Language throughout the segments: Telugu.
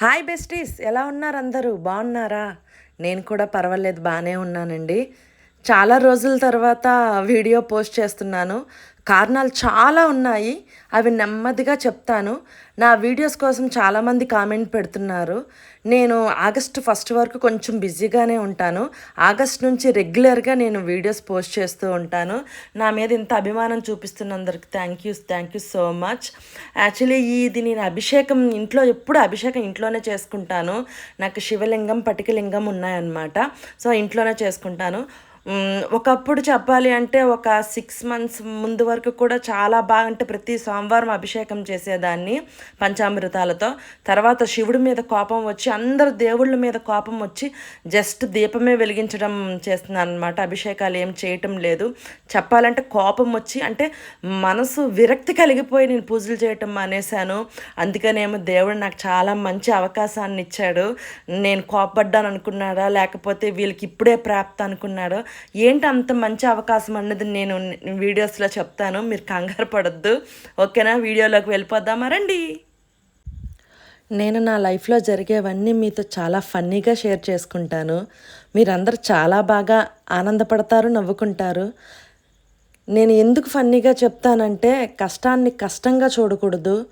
హాయ్ బెస్టీస్ ఎలా ఉన్నారు అందరూ? బాగున్నారా? నేను కూడా పర్వాలేదు బాగానే ఉన్నానండి. చాలా రోజుల తర్వాత వీడియో పోస్ట్ చేస్తున్నాను. కారణాలు చాలా ఉన్నాయి. అవి నెమ్మదిగా చెప్తాను. నా వీడియోస్ కోసం చాలామంది కామెంట్ పెడుతున్నారు. నేను ఆగస్టు ఫస్ట్ వరకు కొంచెం బిజీగానే ఉంటాను. ఆగస్ట్ నుంచి రెగ్యులర్గా నేను వీడియోస్ పోస్ట్ చేస్తూ ఉంటాను. నా మీద ఇంత అభిమానం చూపిస్తున్నందరికి thank you thank you so much actually ఇది నేను అభిషేకం ఇంట్లో ఎప్పుడు అభిషేకం ఇంట్లోనే చేసుకుంటాను. నాకు శివలింగం పటికలింగం ఉన్నాయన్నమాట. సో ఇంట్లోనే చేసుకుంటాను. ఒకప్పుడు చెప్పాలి అంటే ఒక సిక్స్ మంత్స్ ముందు వరకు కూడా చాలా బాగా అంటే ప్రతి సోమవారం అభిషేకం చేసేదాన్ని పంచామృతాలతో. తర్వాత శివుడి మీద కోపం వచ్చి అందరు దేవుళ్ళ మీద కోపం వచ్చి జస్ట్ దీపమే వెలిగించడం చేస్తున్నాను అనమాట అభిషేకాలు ఏం చేయటం లేదు. చెప్పాలంటే కోపం వచ్చి అంటే మనసు విరక్తి కలిగిపోయి నేను పూజలు చేయటం మానేశాను. అందుకనేమో దేవుడు నాకు చాలా మంచి అవకాశాన్ని ఇచ్చాడు. నేను కోపడ్డాను అనుకున్నాడా? లేకపోతే వీళ్ళకి ఇప్పుడే ప్రాప్త అనుకున్నాడో? ఏంటి అంత మంచి అవకాశం అన్నది నేను వీడియోస్లో చెప్తాను. మీరు కంగారు పడద్దు. ఓకేనా? వీడియోలోకి వెళ్ళిపోద్దామా రండి. నేను నా లైఫ్లో జరిగేవన్నీ మీతో చాలా ఫన్నీగా షేర్ చేసుకుంటాను. మీరందరూ చాలా బాగా ఆనందపడతారు నవ్వుకుంటారు. నేను ఎందుకు ఫన్నీగా చెప్తానంటే కష్టాన్ని కష్టంగా చూడకూడదు.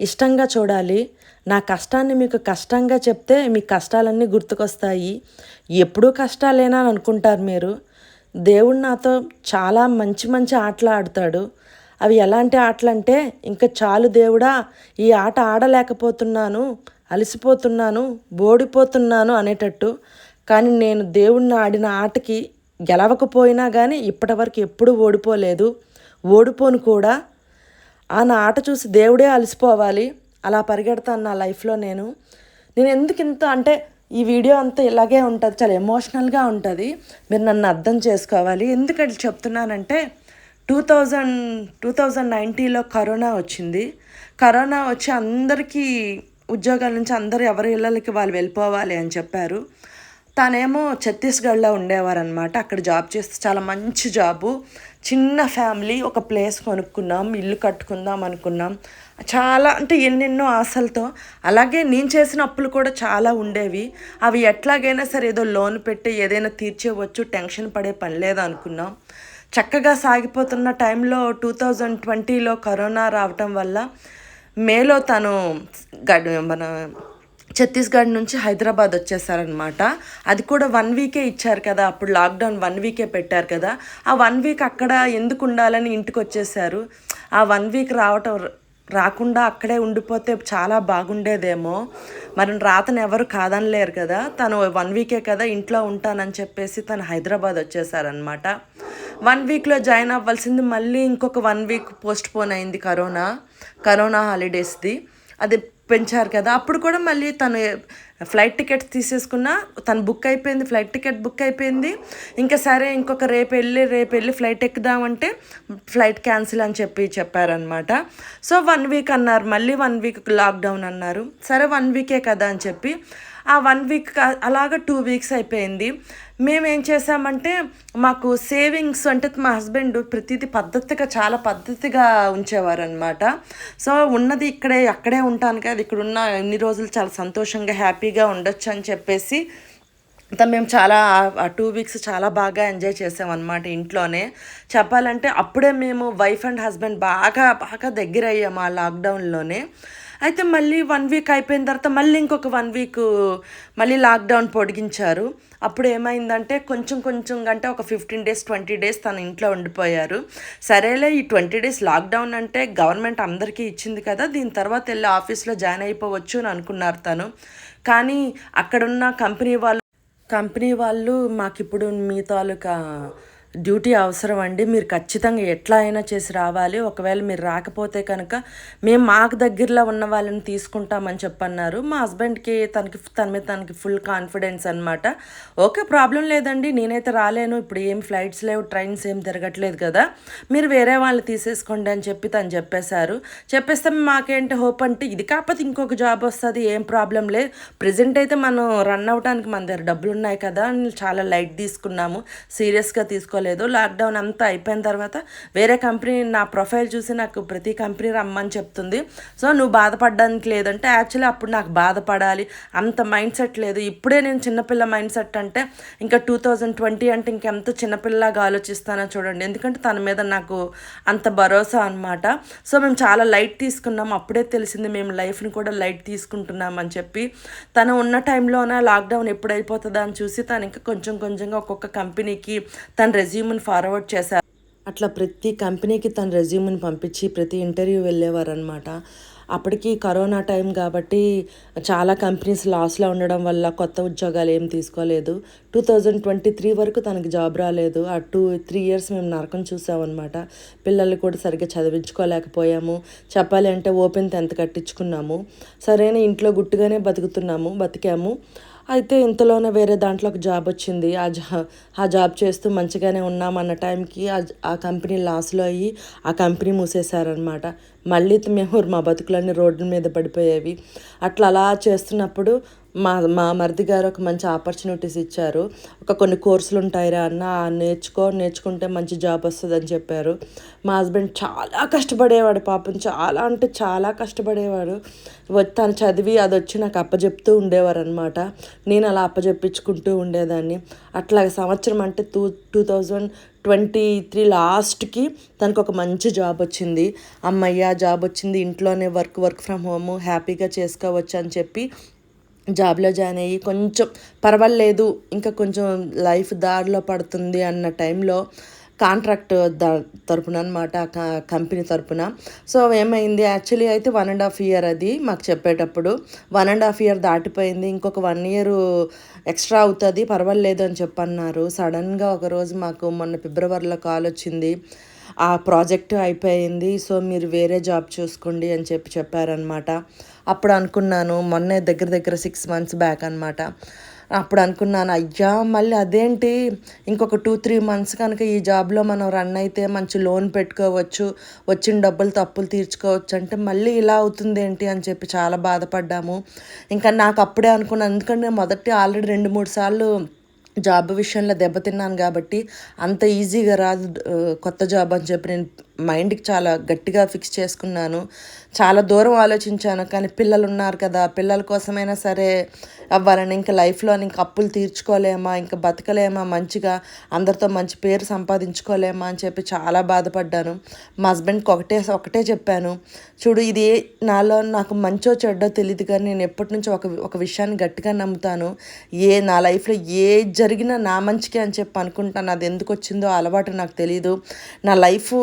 ఇష్టంగా చూడాలి. నా కష్టాన్ని మీకు కష్టంగా చెప్తే మీ కష్టాలన్నీ గుర్తుకొస్తాయి. ఎప్పుడూ కష్టాలేనా అనుకుంటారు మీరు. దేవుడు నాతో చాలా మంచి మంచి ఆటలు ఆడతాడు. అవి ఎలాంటి ఆటలు అంటే ఇంకా చాలు దేవుడా ఈ ఆట ఆడలేకపోతున్నాను అలసిపోతున్నాను ఓడిపోతున్నాను అనేటట్టు. కానీ నేను దేవుణ్ణి ఆడిన ఆటకి గెలవకపోయినా కానీ ఇప్పటివరకు ఎప్పుడూ ఓడిపోలేదు. ఓడిపోను కూడా. ఆ నా ఆట చూసి దేవుడే అలసిపోవాలి. అలా పరిగెడతాను నా లైఫ్లో నేను. నేను ఎందుకు ఇంత అంటే ఈ వీడియో అంతా ఇలాగే ఉంటుంది చాలా ఎమోషనల్గా ఉంటుంది. మీరు నన్ను అర్థం చేసుకోవాలి. ఎందుకంటే చెప్తున్నానంటే టూ థౌజండ్ టూ థౌజండ్ నైంటీలో కరోనా వచ్చింది. కరోనా వచ్చి అందరికీ ఉద్యోగాల నుంచి అందరూ ఎవరి ఇళ్ళకి వాళ్ళు వెళ్ళిపోవాలి అని చెప్పారు. తనేమో ఛత్తీస్గఢ్లో ఉండేవారనమాట అక్కడ జాబ్ చేస్తే చాలా మంచి జాబు. చిన్న ఫ్యామిలీ ఒక ప్లేస్ కొనుక్కున్నాం ఇల్లు కట్టుకుందాం అనుకున్నాం. చాలా అంటే ఎన్నెన్నో ఆశలతో. అలాగే నేను చేసిన అప్పులు కూడా చాలా ఉండేవి. అవి ఎట్లాగైనా సరే ఏదో లోన్ పెట్టి ఏదైనా తీర్చేవచ్చు టెన్షన్ పడే పని లేదు అనుకున్నాం. చక్కగా సాగిపోతున్న టైంలో టూ థౌజండ్ ట్వంటీలో కరోనా రావటం వల్ల మేలో తను గడ్ మన ఛత్తీస్గఢ్ నుంచి హైదరాబాద్ వచ్చేసారనమాట అది కూడా వన్ వీకే ఇచ్చారు కదా అప్పుడు లాక్డౌన్ వన్ వీకే పెట్టారు కదా. ఆ వన్ వీక్ అక్కడ ఎందుకు ఉండాలని ఇంటికి వచ్చేసారు? ఆ వన్ వీక్ రావటం రాకుండా అక్కడే ఉండిపోతే చాలా బాగుండేదేమో. మరి రాతను ఎవరు కాదనలేరు కదా. తను వన్ వీకే కదా ఇంట్లో ఉంటానని చెప్పేసి తను హైదరాబాద్ వచ్చేసారనమాట వన్ వీక్లో జాయిన్ అవ్వాల్సింది మళ్ళీ ఇంకొక వన్ వీక్ పోస్ట్ పోన్ అయింది కరోనా. కరోనా హాలిడేస్ది. అది పెంచారు కదా. అప్పుడు కూడా మళ్ళీ తను ఫ్లైట్ టికెట్స్ తీసేసుకున్న తను బుక్ అయిపోయింది ఫ్లైట్ టికెట్ బుక్ అయిపోయింది. ఇంకా సరే ఇంకొక రేపు వెళ్ళి రేపు వెళ్ళి ఫ్లైట్ ఎక్కుదామంటే ఫ్లైట్ క్యాన్సిల్ అని చెప్పి చెప్పారనమాట సో వన్ వీక్ అన్నారు మళ్ళీ వన్ వీక్ లాక్డౌన్ అన్నారు. సరే వన్ వీకే కదా అని చెప్పి ఆ వన్ వీక్ అలాగ టూ వీక్స్ అయిపోయింది. మేము ఏం చేసామంటే మాకు సేవింగ్స్ అంటే మా హస్బెండ్ ప్రతిదీ పద్ధతిగా చాలా పద్ధతిగా ఉంచేవారు అనమాట సో ఉన్నది ఇక్కడే అక్కడే ఉంటాను కదా ఇక్కడ ఉన్న ఎన్ని రోజులు చాలా సంతోషంగా హ్యాపీగా ఉండొచ్చు అని చెప్పేసి మేము చాలా ఆ టూ వీక్స్ చాలా బాగా ఎంజాయ్ చేసామన్నమాట ఇంట్లోనే. చెప్పాలంటే అప్పుడే మేము వైఫ్ అండ్ హస్బెండ్ బాగా బాగా దగ్గర అయ్యాము ఆ లాక్డౌన్లోనే. అయితే మళ్ళీ వన్ వీక్ అయిపోయిన తర్వాత మళ్ళీ ఇంకొక వన్ వీక్ మళ్ళీ లాక్డౌన్ పొడిగించారు. అప్పుడు ఏమైందంటే కొంచెం కొంచెం అంటే ఒక ఫిఫ్టీన్ డేస్ ట్వంటీ డేస్ తన ఇంట్లో ఉండిపోయారు. సరేలే ఈ ట్వంటీ డేస్ లాక్డౌన్ అంటే గవర్నమెంట్ అందరికీ ఇచ్చింది కదా దీని తర్వాత వెళ్ళి ఆఫీస్లో జాయిన్ అయిపోవచ్చు అని అనుకున్నారు తను. కానీ అక్కడున్న కంపెనీ వాళ్ళు కంపెనీ వాళ్ళు మాకు ఇప్పుడు మీ తాలూకా డ్యూటీ అవసరం అండి. మీరు ఖచ్చితంగా ఎట్లా అయినా చేసి రావాలి. ఒకవేళ మీరు రాకపోతే కనుక మేము మాకు దగ్గరలో ఉన్న వాళ్ళని తీసుకుంటామని చెప్పన్నారు. మా హస్బెండ్కి తనకి తన మీద తనకి ఫుల్ కాన్ఫిడెన్స్ అనమాట ఓకే ప్రాబ్లం లేదండి. నేనైతే రాలేను. ఇప్పుడు ఏం ఫ్లైట్స్ లేవు ట్రైన్స్ ఏం తిరగట్లేదు కదా. మీరు వేరే వాళ్ళు తీసేసుకోండి అని చెప్పి తను చెప్పేశారు. చెప్పేస్తే మాకేంటి హోప్ అంటే ఇది కాకపోతే ఇంకొక జాబ్ వస్తుంది ఏం ప్రాబ్లం లేదు. ప్రజెంట్ అయితే మనం రన్ అవడానికి మన దగ్గర డబ్బులు ఉన్నాయి కదా చాలా లైట్ తీసుకున్నాము. సీరియస్గా తీసుకోలేదు లేదు లాక్డౌన్ అంతా అయిపోయిన తర్వాత వేరే కంపెనీ నా ప్రొఫైల్ చూసి నాకు ప్రతి కంపెనీ రమ్మని చెప్తుంది. సో నువ్వు బాధపడడానికి లేదంటే యాక్చువల్లీ అప్పుడు నాకు బాధపడాలి. అంత మైండ్ సెట్ లేదు. ఇప్పుడే నేను చిన్నపిల్ల మైండ్ సెట్ అంటే ఇంకా టూ థౌజండ్ ట్వంటీ అంటే ఇంకెంత చిన్నపిల్లగా ఆలోచిస్తానో చూడండి. ఎందుకంటే తన మీద నాకు అంత భరోసా అనమాట సో మేము చాలా లైట్ తీసుకున్నాం. అప్పుడే తెలిసింది మేము లైఫ్ని కూడా లైట్ తీసుకుంటున్నాం అని చెప్పి. తను ఉన్న టైంలోనే లాక్డౌన్ ఎప్పుడైపోతుందా అని చూసి తను ఇంకా కొంచెం కొంచెంగా ఒక్కొక్క కంపెనీకి తన రెజ్యూమ్ని ఫార్వర్డ్ చేశారు. అట్లా ప్రతి కంపెనీకి తన రెజ్యూమ్ని పంపించి ప్రతి ఇంటర్వ్యూ వెళ్ళేవారు అనమాట అప్పటికి కరోనా టైం కాబట్టి చాలా కంపెనీస్ లాస్లో ఉండడం వల్ల కొత్త ఉద్యోగాలు ఏం తీసుకోలేదు. టూ థౌజండ్ ట్వంటీ త్రీ వరకు తనకి జాబ్ రాలేదు. ఆ టూ త్రీ ఇయర్స్ మేము నరకం చూసామన్నమాట. పిల్లలు కూడా సరిగ్గా చదివించుకోలేకపోయాము. చెప్పాలి అంటే ఓపెన్ టెన్త్ కట్టించుకున్నాము. సరైన ఇంట్లో గుట్టుగానే బతుకుతున్నాము బతికాము. అయితే ఇంతలోనే వేరే దాంట్లో ఒక జాబ్ వచ్చింది. ఆ జా ఆ జాబ్ చేస్తూ మంచిగానే ఉన్నామన్న టైంకి ఆ ఆ కంపెనీ లాస్లో అయ్యి ఆ కంపెనీ మూసేశారనమాట మళ్ళీ మేము మా బతుకులన్నీ రోడ్ల మీద పడిపోయేవి. అట్లా అలా చేస్తున్నప్పుడు మా మా మరిది గారు ఒక మంచి ఆపర్చునిటీస్ ఇచ్చారు. ఒక కొన్ని కోర్సులు ఉంటాయిరా అన్న నేర్చుకో నేర్చుకుంటే మంచి జాబ్ వస్తుందని చెప్పారు. మా హస్బెండ్ చాలా కష్టపడేవాడు పాపం చాలా అంటే చాలా కష్టపడేవాడు. వ- తను చదివి అది వచ్చి నాకు అప్పజెప్తూ ఉండేవారు అనమాట నేను అలా అప్పజెప్పించుకుంటూ ఉండేదాన్ని. అట్లా సంవత్సరం అంటే two two thousand twenty three లాస్ట్కి తనకు ఒక మంచి జాబ్ వచ్చింది. అమ్మయ్య జాబ్ వచ్చింది. ఇంట్లోనే వర్క్ వర్క్ ఫ్రమ్ హోమ్ హ్యాపీగా చేసుకోవచ్చు అని చెప్పి జాబ్లో జాయిన్ అయ్యి కొంచెం పర్వాలేదు ఇంకా కొంచెం లైఫ్ దారిలో పడుతుంది అన్న టైంలో కాంట్రాక్ట్ ద తరపున అనమాట కంపెనీ తరపున. సో ఏమైంది? యాక్చువల్లీ అయితే వన్ అండ్ హాఫ్ ఇయర్ అది మాకు చెప్పేటప్పుడు. వన్ అండ్ హాఫ్ ఇయర్ దాటిపోయింది. ఇంకొక వన్ ఇయర్ ఎక్స్ట్రా అవుతుంది. పర్వాలేదు అని చెప్పన్నారు. సడన్గా ఒకరోజు మాకు మొన్న ఫిబ్రవరిలో కాల్ వచ్చింది. ఆ ప్రాజెక్ట్ అయిపోయింది. సో మీరు వేరే జాబ్ చూసుకోండి అని చెప్పి చెప్పారనమాట అప్పుడు అనుకున్నాను. మొన్నే దగ్గర దగ్గర సిక్స్ మంత్స్ బ్యాక్ అనమాట అప్పుడు అనుకున్నాను అయ్యా మళ్ళీ అదేంటి? ఇంకొక టూ త్రీ మంత్స్ కనుక ఈ జాబ్లో మనం రన్ అయితే మంచి లోన్ పెట్టుకోవచ్చు వచ్చిన డబ్బులు తప్పులు తీర్చుకోవచ్చు అంటే మళ్ళీ ఇలా అవుతుంది ఏంటి? అని చెప్పి చాలా బాధపడ్డాము. ఇంకా నాకు అప్పుడే అనుకున్నాను ఎందుకంటే మొదటి ఆల్రెడీ రెండు మూడు సార్లు జాబ్ విషయంలో దెబ్బతిన్నాను కాబట్టి అంత ఈజీగా రాదు కొత్త జాబ్ అని చెప్పి నేను మైండ్కి చాలా గట్టిగా ఫిక్స్ చేసుకున్నాను. చాలా దూరం ఆలోచించాను. కానీ పిల్లలు ఉన్నారు కదా పిల్లల కోసమైనా సరే అవ్వాలని ఇంకా లైఫ్లో ఇంకా అప్పులు తీర్చుకోలేమా ఇంకా బతకలేమా మంచిగా అందరితో మంచి పేరు సంపాదించుకోలేమా అని చెప్పి చాలా బాధపడ్డాను. మా హస్బెండ్కి ఒకటే ఒకటే చెప్పాను. చూడు ఇది నాలో నాకు మంచో చెడ్డో తెలియదు కానీ నేను ఎప్పటి నుంచో ఒక ఒక విషయాన్ని గట్టిగా నమ్ముతాను. ఏ నా లైఫ్లో ఏ జరిగినా నా మంచికే అని చెప్పి అనుకుంటాను. అది ఎందుకు వచ్చిందో అలవాటు నాకు తెలియదు నా లైఫ్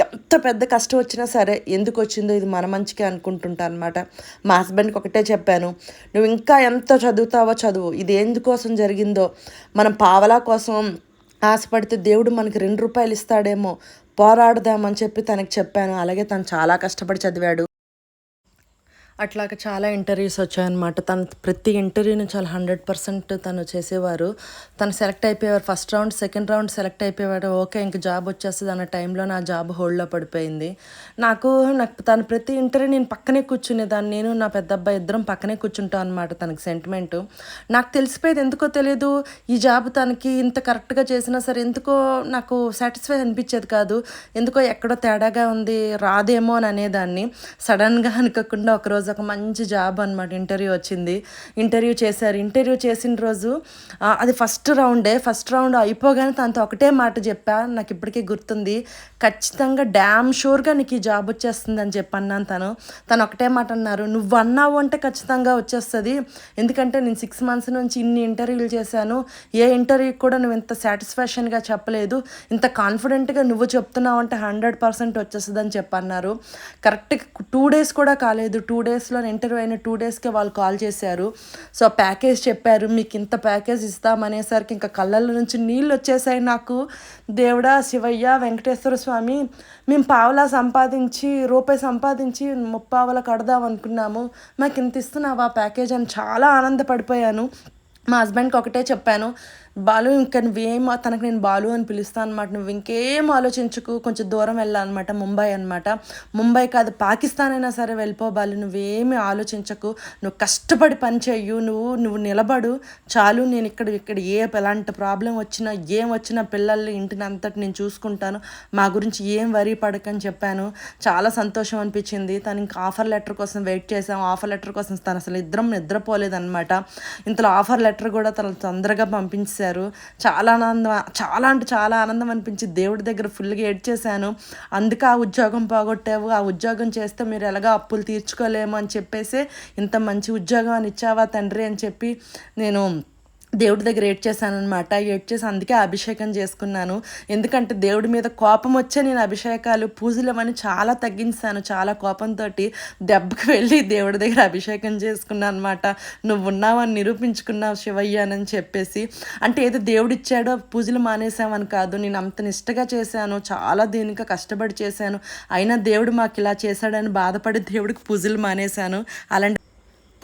ఎంత పెద్ద కష్టం వచ్చినా సరే ఎందుకు వచ్చిందో ఇది మన మంచికే అనుకుంటుంటా అనమాట మా హస్బెండ్కి ఒకటే చెప్పాను నువ్వు ఇంకా ఎంత చదువుతావో చదువు. ఇది ఎందుకోసం జరిగిందో? మనం పావలా కోసం ఆశపడితే దేవుడు మనకి రెండు రూపాయలు ఇస్తాడేమో. పోరాడదామని చెప్పి తనకి చెప్పాను. అలాగే తను చాలా కష్టపడి చదివాడు. అట్లాగా చాలా ఇంటర్వ్యూస్ వచ్చాయన్నమాట. తను ప్రతి ఇంటర్వ్యూని చాలా హండ్రెడ్ పర్సెంట్ తను చేసేవారు. తను select అయిపోయేవారు first round second round select అయిపోయేవాడు. Okay ఇంక జాబ్ వచ్చేస్తుంది అన్న టైంలో నా జాబ్ హోల్డ్లో పడిపోయింది. నాకు నాకు తను ప్రతి ఇంటర్వ్యూ నేను పక్కనే కూర్చునేదాన్ని. నేను నా పెద్ద అబ్బాయి ఇద్దరం పక్కనే కూర్చుంటాం అనమాట తనకి సెంటిమెంట్. నాకు తెలిసిపోయేది ఎందుకో తెలియదు. ఈ జాబ్ తనకి ఇంత కరెక్ట్గా చేసినా సరే ఎందుకో నాకు సాటిస్ఫై అనిపించేది కాదు. ఎందుకో ఎక్కడో తేడాగా ఉంది రాదేమో అని అనేదాన్ని. సడన్గా అనుకోకుండా ఒకరోజు ఒక మంచి జాబ్ అనమాట ఇంటర్వ్యూ వచ్చింది. ఇంటర్వ్యూ చేశారు. ఇంటర్వ్యూ చేసిన రోజు అది ఫస్ట్ రౌండే. ఫస్ట్ రౌండ్ అయిపోగానే తనతో ఒకటే మాట చెప్పా. నాకు ఇప్పటికీ గుర్తుంది. ఖచ్చితంగా డ్యామ్ షూర్గా నీకు ఈ జాబ్ వచ్చేస్తుంది అని చెప్పి అన్నాను తను. తను ఒకటే మాట అన్నారు. నువ్వు అన్నావు అంటే ఖచ్చితంగా వచ్చేస్తుంది. ఎందుకంటే నేను సిక్స్ మంత్స్ నుంచి ఇన్ని ఇంటర్వ్యూలు చేశాను. ఏ ఇంటర్వ్యూకి కూడా నువ్వు ఇంత సాటిస్ఫాక్షన్గా చెప్పలేదు. ఇంత కాన్ఫిడెంట్గా నువ్వు చెప్తున్నావు అంటే హండ్రెడ్ పర్సెంట్ వచ్చేస్తుంది అని చెప్పన్నారు కరెక్ట్ టూ డేస్ కూడా కాలేదు. టూ డేస్ డేస్లో ఇంటర్వ్యూ అయిన టూ డేస్కే వాళ్ళు కాల్ చేశారు. సో ప్యాకేజ్ చెప్పారు. మీకు ఇంత ప్యాకేజ్ ఇస్తామనేసరికి ఇంకా కళ్ళల నుంచి నీళ్ళు వచ్చేసాయి నాకు. దేవుడా శివయ్య వెంకటేశ్వర స్వామి మేము పావలా సంపాదించి రూపాయి సంపాదించి ముప్పావల కడదాం అనుకున్నాము. మాకు ఇంత ఇస్తున్నావా ప్యాకేజ్? అని చాలా ఆనందపడిపోయాను. మా హస్బెండ్కి ఒకటే చెప్పాను. బాలు ఇంకా నువ్వేం తనకు నేను బాలు అని పిలుస్తాను అనమాట నువ్వు ఇంకేం ఆలోచించుకు కొంచెం దూరం వెళ్ళాలన్నమాట ముంబై అనమాట ముంబై కాదు పాకిస్తాన్ అయినా సరే వెళ్ళిపో బాలు నువ్వేమి ఆలోచించకు. నువ్వు కష్టపడి పని చేయు నువ్వు నువ్వు నిలబడు. చాలు నేను ఇక్కడ ఇక్కడ ఏ ఎలాంటి ప్రాబ్లం వచ్చినా ఏం వచ్చినా పిల్లల్ని ఇంటిని అంతటి నేను చూసుకుంటాను. మా గురించి ఏం వరి పడకని చెప్పాను. చాలా సంతోషం అనిపించింది. తను ఇంకా ఆఫర్ లెటర్ కోసం వెయిట్ చేసాం ఆఫర్ లెటర్ కోసం తను అసలు ఇద్దరం నిద్రపోలేదన్నమాట. ఇంతలో ఆఫర్ లెటర్ కూడా తను తొందరగా పంపించి చేశారు. చాలా ఆనందం చాలా అంటే చాలా ఆనందం అనిపించి దేవుడి దగ్గర ఫుల్గా ఏడ్చేశాను. అందుకే ఆ ఉద్యోగం పోగొట్టావు. ఆ ఉద్యోగం చేస్తే మీరు ఎలాగో అప్పులు తీర్చుకోలేము అని చెప్పేసి ఇంత మంచి ఉద్యోగం అని ఇచ్చావా తండ్రి అని చెప్పి నేను దేవుడి దగ్గర ఏడ్ చేశానమాట ఏడ్ చేసి అందుకే అభిషేకం చేసుకున్నాను. ఎందుకంటే దేవుడి మీద కోపం వచ్చే నేను అభిషేకాలు పూజలు అని చాలా తగ్గించాను. చాలా కోపంతో దెబ్బకి వెళ్ళి దేవుడి దగ్గర అభిషేకం చేసుకున్నాను అనమాట నువ్వు ఉన్నావని నిరూపించుకున్నావు శివయ్యానని చెప్పేసి. అంటే ఏదో దేవుడు ఇచ్చాడో పూజలు మానేసామని కాదు. నేను అంత నిష్టగా చేశాను. చాలా దీనికి కష్టపడి చేశాను. అయినా దేవుడు మాకు ఇలా చేశాడని బాధపడి దేవుడికి పూజలు మానేశాను. అలాంటి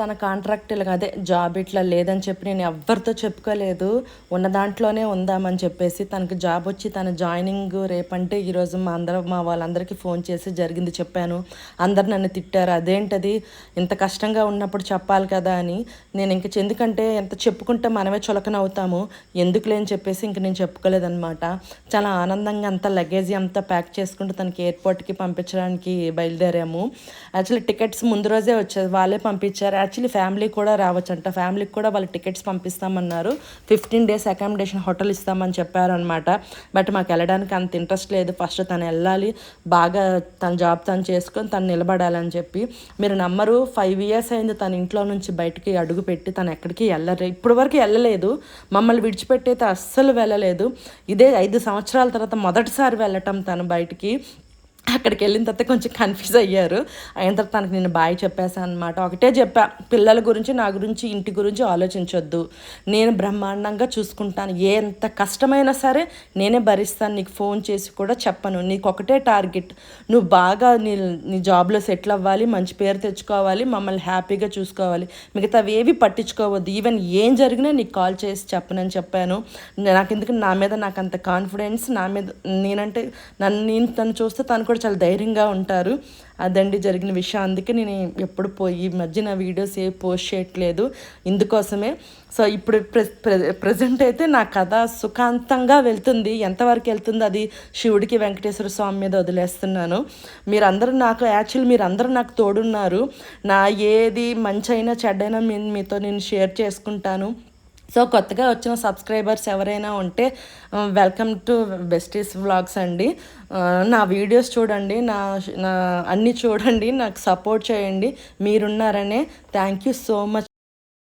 తన కాంట్రాక్ట్ ఇలా అదే జాబ్ ఇట్లా లేదని చెప్పి నేను ఎవరితో చెప్పుకోలేదు. ఉన్న దాంట్లోనే ఉందామని చెప్పేసి తనకు జాబ్ వచ్చి తన జాయినింగ్ రేపంటే ఈరోజు మా అందరూ మా వాళ్ళందరికీ ఫోన్ చేసి జరిగింది చెప్పాను. అందరు నన్ను తిట్టారు. అదేంటది? ఇంత కష్టంగా ఉన్నప్పుడు చెప్పాలి కదా అని. నేను ఇంక ఎందుకంటే ఎంత చెప్పుకుంటే మనమే చులకన అవుతాము. ఎందుకు లేని చెప్పేసి ఇంక నేను చెప్పుకోలేదనమాట చాలా ఆనందంగా అంత లగేజ్ అంతా ప్యాక్ చేసుకుంటూ తనకి ఎయిర్పోర్ట్కి పంపించడానికి బయలుదేరాము. యాక్చువల్లీ టికెట్స్ ముందు రోజే వచ్చేది వాళ్ళే పంపించారు. యాక్చువల్లీ ఫ్యామిలీ కూడా రావచ్చంట. ఫ్యామిలీకి కూడా వాళ్ళు టికెట్స్ పంపిస్తామన్నారు. ఫిఫ్టీన్ డేస్ అకామిడేషన్ హోటల్ ఇస్తామని చెప్పారనమాట బట్ మాకు వెళ్ళడానికి అంత ఇంట్రెస్ట్ లేదు. ఫస్ట్ తను వెళ్ళాలి. బాగా తన జాబ్ తను చేసుకొని తను నిలబడాలని చెప్పి. మీరు నమ్మరు ఫైవ్ ఇయర్స్ అయింది తన ఇంట్లో నుంచి బయటికి అడుగు పెట్టి తను ఎక్కడికి వెళ్ళరు. ఇప్పటి వరకు వెళ్ళలేదు. మమ్మల్ని విడిచిపెట్టి అయితే అస్సలు వెళ్ళలేదు. ఇదే ఐదు సంవత్సరాల తర్వాత మొదటిసారి వెళ్ళటం తను బయటికి. అక్కడికి వెళ్ళిన తర్వాత కొంచెం కన్ఫ్యూజ్ అయ్యారు. అయిన తర్వాత తనకు నేను బాయ్ చెప్పేశాను అనమాట ఒకటే చెప్పా పిల్లల గురించి నా గురించి ఇంటి గురించి ఆలోచించొద్దు. నేను బ్రహ్మాండంగా చూసుకుంటాను. ఎంత కష్టమైనా సరే నేనే భరిస్తాను. నీకు ఫోన్ చేసి కూడా చెప్పను. నీకు ఒకటే టార్గెట్ నువ్వు బాగా నీ నీ జాబ్లో సెటిల్ అవ్వాలి మంచి పేరు తెచ్చుకోవాలి మమ్మల్ని హ్యాపీగా చూసుకోవాలి. మిగతావి ఏవి పట్టించుకోవద్దు. ఈవెన్ ఏం జరిగినా నీకు కాల్ చేసి చెప్పనని చెప్పాను. నాకు ఎందుకు నా మీద నాకు అంత కాన్ఫిడెన్స్ నా మీద నేనంటే నన్ను నేను తను చూస్తే తను కూడా చాలా ధైర్యంగా ఉంటారు. అదండి జరిగిన విషయం. అందుకే నేను ఎప్పుడు పోయి ఈ మధ్య నా వీడియోస్ ఏ పోస్ట్ చేయట్లేదు. ఇందుకోసమే. సో ఇప్పుడు ప్రె ప్రజెంట్ అయితే నా కథ సుఖాంతంగా వెళ్తుంది. ఎంతవరకు వెళ్తుంది అది శివుడికి వెంకటేశ్వర స్వామి మీద వదిలేస్తున్నాను. మీరందరూ నాకు యాక్చువల్లీ మీరందరూ నాకు తోడున్నారు. నా ఏది మంచి అయినా చెడ్డైనా మీతో నేను షేర్ చేసుకుంటాను. సో కొత్తగా వచ్చిన సబ్స్క్రైబర్స్ ఎవరైనా ఉంటే వెల్కమ్ టు బెస్టీస్ వ్లాగ్స్ అండి. నా వీడియోస్ చూడండి నా నా అన్నీ చూడండి నాకు సపోర్ట్ చేయండి. మీరున్నారనే. Thank you so much